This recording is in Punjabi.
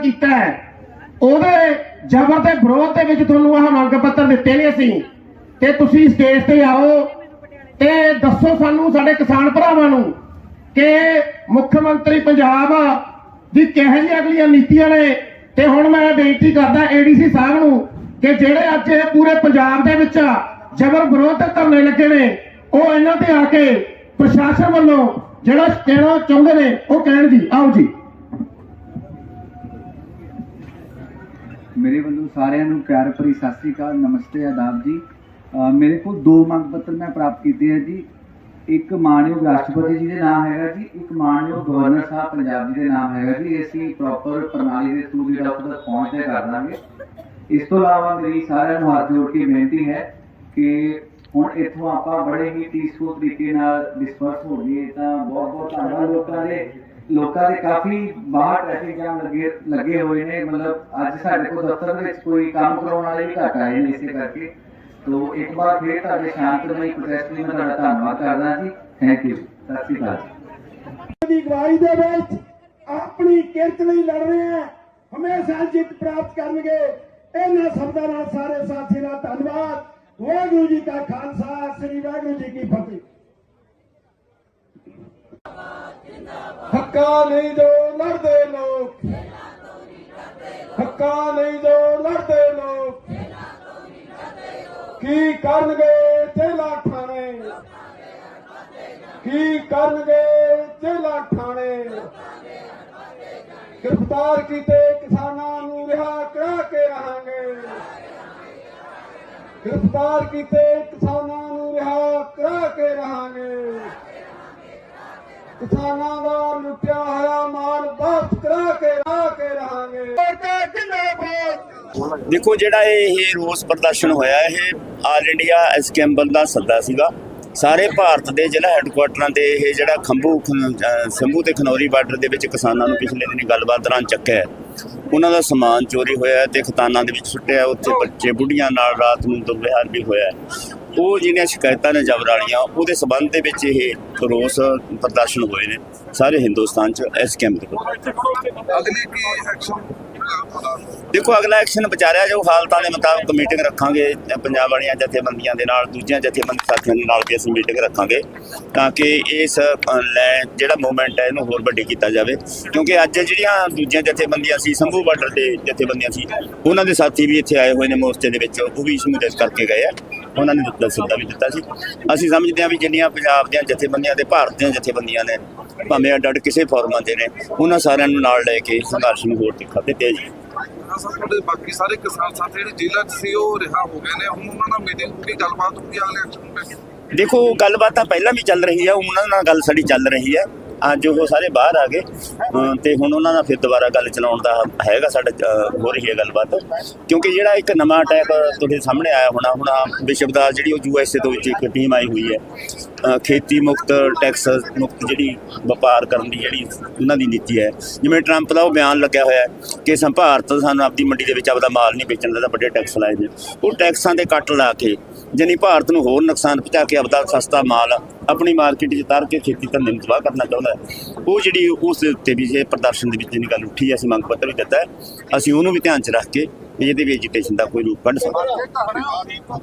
ਕੀਤਾ ਹੈ। ਉਹਦੇ ਜ਼ਬਰ ਦੇ ਵਿਰੋਧ ਦੇ ਵਿੱਚ ਤੁਹਾਨੂੰ ਆਹ ਮੰਗ ਪੱਤਰ ਦਿੱਤੇ ਨੇ ਅਸੀਂ। ਤੇ ਤੁਸੀਂ ਸਟੇਜ ਤੇ ਆਓ ਤੇ ਦੱਸੋ ਸਾਨੂੰ ਸਾਡੇ ਕਿਸਾਨ ਭਰਾਵਾਂ ਨੂੰ ਕਿ ਮੁੱਖ ਮੰਤਰੀ ਪੰਜਾਬ ਦੀ ਕਿਹੋ ਜਿਹੀਆਂ ਅਗਲੀਆਂ ਨੀਤੀਆਂ ਨੇ। ਤੇ ਹੁਣ ਮੈਂ ਬੇਨਤੀ ਕਰਦਾ ਏਡੀਸੀ ਸਾਹਿਬ ਨੂੰ ਕਿ ਜਿਹੜੇ ਅੱਜ ਇਹ ਪੂਰੇ ਪੰਜਾਬ ਦੇ ਵਿੱਚ ਜ਼ਬਰ ਵਿਰੋਧ ਧਰਨੇ ਲੱਗੇ ਨੇ, ਉਹ ਇਹਨਾਂ ਤੇ ਆ ਕੇ ਪ੍ਰਸ਼ਾਸਨ ਵੱਲੋਂ ਜਿਹੜਾ ਕਹਿਣਾ ਚਾਹੁੰਦੇ ਨੇ, ਉਹ ਕਹਿਣ ਜੀ। ਆਓ ਜੀ। ਮੇਰੇ ਵੱਲੋਂ ਸਾਰਿਆਂ ਨੂੰ ਪਿਆਰ ਭਰੀ ਸਤਿ ਸ੍ਰੀ ਅਕਾਲ, ਨਮਸਤੇ, ਆਦਾਬ ਜੀ। ਮੇਰੇ ਕੋਲ ਦੋ ਮੰਗ ਪੱਤਰ ਮੈਂ ਪ੍ਰਾਪਤ ਕੀਤੇ ਹੈ ਜੀ। ਇੱਕ ਮਾਨਯੋਗ ਰਾਸ਼ਟਰਪਤੀ ਜੀ ਦੇ ਨਾਮ ਹੈਗਾ ਜੀ, ਇੱਕ ਮਾਨਯੋਗ ਗਵਰਨਰ ਸਾਹਿਬ ਪੰਜਾਬ ਜੀ ਦੇ ਨਾਮ ਹੈਗਾ ਜੀ। ਅਸੀਂ ਪ੍ਰੋਪਰ ਪ੍ਰਣਾਲੀ ਦੇ ਥਰੂ ਜਿਹੜਾ ਉੱਥੇ ਪਹੁੰਚ ਤੇ ਕਰ ਦਾਂਗੇ ਇਸ ਤੋਂ ਇਲਾਵਾ ਮੇਰੀ ਸਾਰਿਆਂ ਨੂੰ ਹੱਥ ਜੋੜ ਕੇ ਬੇਨਤੀ ਹੈ ਕਿ ਹੁਣ ਇੱਥੋਂ ਆਪਾਂ ਬੜੇ ਹੀ ਪੀਸਫੁਲ ਤਰੀਕੇ ਨਾਲ ਡਿਸਪਰਸ ਹੋ ਗਏ, ਤਾਂ ਬਹੁਤ ਬਹੁਤ ਧੰਨਵਾਦ ਲੋਕਾਂ ਦੇ। ਲੋਕਾਂ ਦੇ ਕਾਫੀ ਬਾਹਰ ਟ੍ਰੈਫਿਕ ਜਾਮ ਲੱਗੇ ਲੱਗੇ ਹੋਏ ਨੇ। ਮਤਲਬ ਅੱਜ ਸਾਡੇ ਕੋਲ ਦਫ਼ਤਰ ਦੇ ਵਿੱਚ ਕੋਈ ਕੰਮ ਕਰਾਉਣ ਵਾਲੇ ਵੀ ਘੱਟ ਆਏ ਨੇ ਇਸੇ ਕਰਕੇ। ਤੋ ਇੱਕ ਵਾਰ ਫੇਰ ਤੁਹਾਡੇ ਸ਼ਾਂਤਮਈ ਪ੍ਰੋਟੈਸਟ ਲਈ ਮੈਂ ਤੁਹਾਡਾ ਧੰਨਵਾਦ ਕਰਦਾ ਜੀ। ਥੈਂਕ ਯੂ ਸਤਿ ਸ਼੍ਰੀ ਅਕਾਲ ਦੀ ਅਗਵਾਈ ਦੇ ਵਿੱਚ ਆਪਣੀ ਕਿਰਤ ਲਈ ਲੜ ਰਹੇ ਆ ਹਮੇਸ਼ਾ ਜਿੱਤ ਪ੍ਰਾਪਤ ਕਰਨਗੇ। ਇਹਨਾਂ ਸ਼ਬਦਾਂ ਨਾਲ ਸਾਰੇ ਸਾਥੀ ਦਾ ਧੰਨਵਾਦ। ਵਾਹਿਗੁਰੂ ਜੀ ਕਾ ਖਾਲਸਾ, ਸ੍ਰੀ ਵਾਹਿਗੁਰੂ ਜੀ ਕੀ ਫਤਿਹ। ਹੱਕਾ ਨਹੀਂ ਜੋ ਲੜਦੇ ਲੋਕ। ਹੱਕਾ ਨਹੀਂ ਜੋ ਲੜਦੇ ਲੋਕ। ਕੀ ਕਰਨਗੇ ਜੇਲਾ ਠਾਣੇ ਕੀ ਕਰਨਗੇ ਜੇਲਾ ਠਾਣੇ ਗ੍ਰਿਫਤਾਰ ਕੀਤੇ ਕਿਸਾਨਾਂ ਨੂੰ ਰਿਹਾ ਕਰਾ ਕੇ ਰਹਾਂਗੇ ਗ੍ਰਿਫਤਾਰ ਕੀਤੇ ਕਿਸਾਨਾਂ ਨੂੰ ਰਿਹਾ ਕਰਾ ਕੇ ਰਹਾਂਗੇ। ਕਿਸਾਨਾਂ ਦਾ ਲੁੱਟਿਆ ਹੋਇਆ ਮਾਲ ਵਾਪਸ ਕਰਾ ਕੇ ਰਾ ਕੇ ਰਹਾਂਗੇ। ਦੇਖੋ ਜਿਹੜਾ ਇਹ ਰੋਸ ਪ੍ਰਦਰਸ਼ਨ ਹੋਇਆ, ਇਹ ਆਲ ਇੰਡੀਆ ਐਸਕੈਂਬਲ ਦਾ ਸੱਦਾ ਸੀਗਾ। ਸਾਰੇ ਭਾਰਤ ਦੇ ਜ਼ਿਲ੍ਹਾ ਹੈੱਡਕੁਆਟਰਾਂ ਤੇ ਇਹ ਜਿਹੜਾ ਖੰਭੂ ਸੰਭੂ ਤੇ ਖਨੌਰੀ ਬਾਰਡਰ ਦੇ ਵਿੱਚ ਕਿਸਾਨਾਂ ਨੂੰ ਪਿਛਲੇ ਦਿਨੀ ਗੱਲਬਾਤ ਦੌਰਾਨ ਚੱਕਿਆ ਉਹਨਾਂ ਦਾ ਸਮਾਨ ਚੋਰੀ ਹੋਇਆ ਤੇ ਖਤਾਨਾਂ ਦੇ ਵਿੱਚ ਸੁੱਟਿਆ ਉੱਥੇ ਬੱਚੇ, ਬੁੱਢੀਆਂ ਨਾਲ ਰਾਤ ਨੂੰ ਦੁਰਵਿਹਾਰ ਵੀ ਹੋਇਆ ਉਹ ਜਿਹੜੀਆਂ ਸ਼ਿਕਾਇਤਾਂ ਨੇ ਜਬਰ ਵਾਲੀਆਂ ਉਹਦੇ ਸਬੰਧ ਦੇ ਵਿੱਚ ਇਹ ਰੋਸ ਪ੍ਰਦਰਸ਼ਨ ਹੋਏ ਨੇ ਸਾਰੇ ਹਿੰਦੁਸਤਾਨ 'ਚ ਇਸ ਕੈਂਪ ਦੇ ਅਗਲੇ ਕੀ ਐਕਸ਼ਨ ਦੇਖੋ ਅਗਲਾ ਐਕਸ਼ਨ ਵਿਚਾਰਿਆ ਜੋ ਹਾਲਤਾਂ ਦੇ ਮੁਤਾਬਕ ਮੀਟਿੰਗ ਰੱਖਾਂਗੇ ਪੰਜਾਬ ਵਾਲੀਆਂ ਜਥੇਬੰਦੀਆਂ ਦੇ ਨਾਲ ਦੂਜੀਆਂ ਜਥੇਬੰਦੀ ਸਾਥੀਆਂ ਦੇ ਨਾਲ ਵੀ ਅਸੀਂ ਮੀਟਿੰਗ ਰੱਖਾਂਗੇ ਤਾਂ ਕਿ ਇਸ ਲੈ ਜਿਹੜਾ ਮੂਵਮੈਂਟ ਹੈ ਇਹਨੂੰ ਹੋਰ ਵੱਡੀ ਕੀਤਾ ਜਾਵੇ। ਕਿਉਂਕਿ ਅੱਜ ਜਿਹੜੀਆਂ ਦੂਜੀਆਂ ਜਥੇਬੰਦੀਆਂ ਸੀ ਸੰਭੂ ਬਾਰਡਰ ਦੇ ਜਥੇਬੰਦੀਆਂ ਸੀ ਉਹਨਾਂ ਦੇ ਸਾਥੀ ਵੀ ਇੱਥੇ ਆਏ ਹੋਏ ਨੇ ਮੋਰਚੇ ਦੇ ਵਿੱਚ ਉਹ ਵੀ ਸ਼ਮੂਲੀਅਤ ਕਰਕੇ ਗਏ ਆ। ਉਹਨਾਂ ਨੇ ਦਿੱਤਾ ਸੱਦਾ ਵੀ ਦਿੱਤਾ ਸੀ। ਅਸੀਂ ਸਮਝਦੇ ਹਾਂ ਵੀ ਜਿੰਨੀਆਂ ਪੰਜਾਬ ਦੀਆਂ ਜਥੇਬੰਦੀਆਂ ਤੇ ਭਾਰਤ ਦੀਆਂ ਜਥੇਬੰਦੀਆਂ ਨੇ ਭਾਵੇਂ ਅੱਡ ਅੱਡ ਕਿਸੇ ਫੋਰਮਾਂ ਦੇ ਨੇ ਉਹਨਾਂ ਸਾਰਿਆਂ ਨੂੰ ਨਾਲ ਲੈ ਕੇ ਸੰਘਰਸ਼ ਨੂੰ ਹੋਰ ਤਿੱਖਾ ਤੇ ਤੇਜ਼ ਸਾਡੇ ਬਾਕੀ ਸਾਰੇ ਕਿਸਾਨ ਸਾਥੀ ਜਿਹੜੇ ਜੇਲ੍ਹਾਂ 'ਚ ਸੀ ਉਹ ਰਿਹਾ ਹੋ ਗਏ ਨੇ। ਹੁਣ ਉਹਨਾਂ ਨਾਲ ਮੀਟਿੰਗ ਹੋਊਗੀ ਗੱਲਬਾਤ ਦੇਖੋ ਗੱਲਬਾਤ ਤਾਂ ਪਹਿਲਾਂ ਵੀ ਚੱਲ ਰਹੀ ਹੈ ਉਹਨਾਂ ਨਾਲ ਗੱਲ ਸਾਡੀ ਚੱਲ ਰਹੀ ਹੈ ਅੱਜ ਉਹ ਸਾਰੇ ਬਾਹਰ ਆ ਗਏ। ਅਮ ਤੇ ਹੁਣ ਉਹਨਾਂ ਨਾਲ ਫਿਰ ਦੁਬਾਰਾ ਗੱਲ ਚਲਾਉਣ ਦਾ ਹੈਗਾ ਸਾਡਾ ਹੋ ਰਹੀ ਹੈ ਗੱਲਬਾਤ। ਕਿਉਂਕਿ ਜਿਹੜਾ ਇੱਕ ਨਵਾਂ ਅਟੈਕ ਤੁਹਾਡੇ ਸਾਹਮਣੇ ਆਇਆ ਹੋਣਾ, ਹੁਣ ਵਿਸ਼ਵ ਦਾ ਜਿਹੜੀ ਉਹ ਯੂਐਸਏ ਤੋਂ ਵਿੱਚ ਇੱਕ ਟੀਮ ਆਈ ਹੋਈ ਹੈ। ਖੇਤੀ ਮੁਕਤ ਟੈਕਸ ਮੁਕਤ ਜਿਹੜੀ ਵਪਾਰ ਕਰਨ ਦੀ ਜਿਹੜੀ ਉਹਨਾਂ ਦੀ ਨੀਤੀ ਹੈ। ਜਿਵੇਂ ਟਰੰਪ ਦਾ ਉਹ ਬਿਆਨ ਲੱਗਿਆ ਹੋਇਆ ਹੈ ਕਿ ਸੰ, ਭਾਰਤ ਸਾਨੂੰ ਆਪਦੀ ਮੰਡੀ ਦੇ ਵਿੱਚ ਆਪਦਾ ਮਾਲ ਨਹੀਂ ਵੇਚਣ ਦਾ ਤਾਂ ਵੱਡੇ ਟੈਕਸ ਲਾਏ ਨੇ। ਉਹ ਟੈਕਸਾਂ ਦੇ ਕੱਟ ਲਾ ਕੇ, ਜਾਣੀ ਭਾਰਤ ਨੂੰ ਹੋਰ ਨੁਕਸਾਨ ਪਹੁੰਚਾ ਕੇ ਆਪਦਾ ਸਸਤਾ ਮਾਲ ਆਪਣੀ ਮਾਰਕੀਟ 'ਚ ਤਾਰ ਕੇ ਖੇਤੀ ਧੰਦੇ ਨੂੰ ਤਬਾਹ ਕਰਨਾ ਚਾਹੁੰਦਾ ਹੈ। ਉਹ ਜਿਹੜੀ ਉਸ ਦੇ ਉੱਤੇ ਵੀ ਜੇ ਪ੍ਰਦਰਸ਼ਨ ਦੇ ਵਿੱਚ ਜਿਹੜੀ ਗੱਲ ਉੱਠੀ ਹੈ, ਅਸੀਂ ਮੰਗ ਪੱਤਰ ਵੀ ਦਿੱਤਾ ਅਸੀਂ ਉਹਨੂੰ ਵੀ ਧਿਆਨ 'ਚ ਰੱਖ ਕੇ ਵੀ ਇਹਦੇ ਵੀ ਐਜੀਟੇਸ਼ਨ ਦਾ ਕੋਈ ਰੂਪ ਕੱਢ ਸਕਦੇ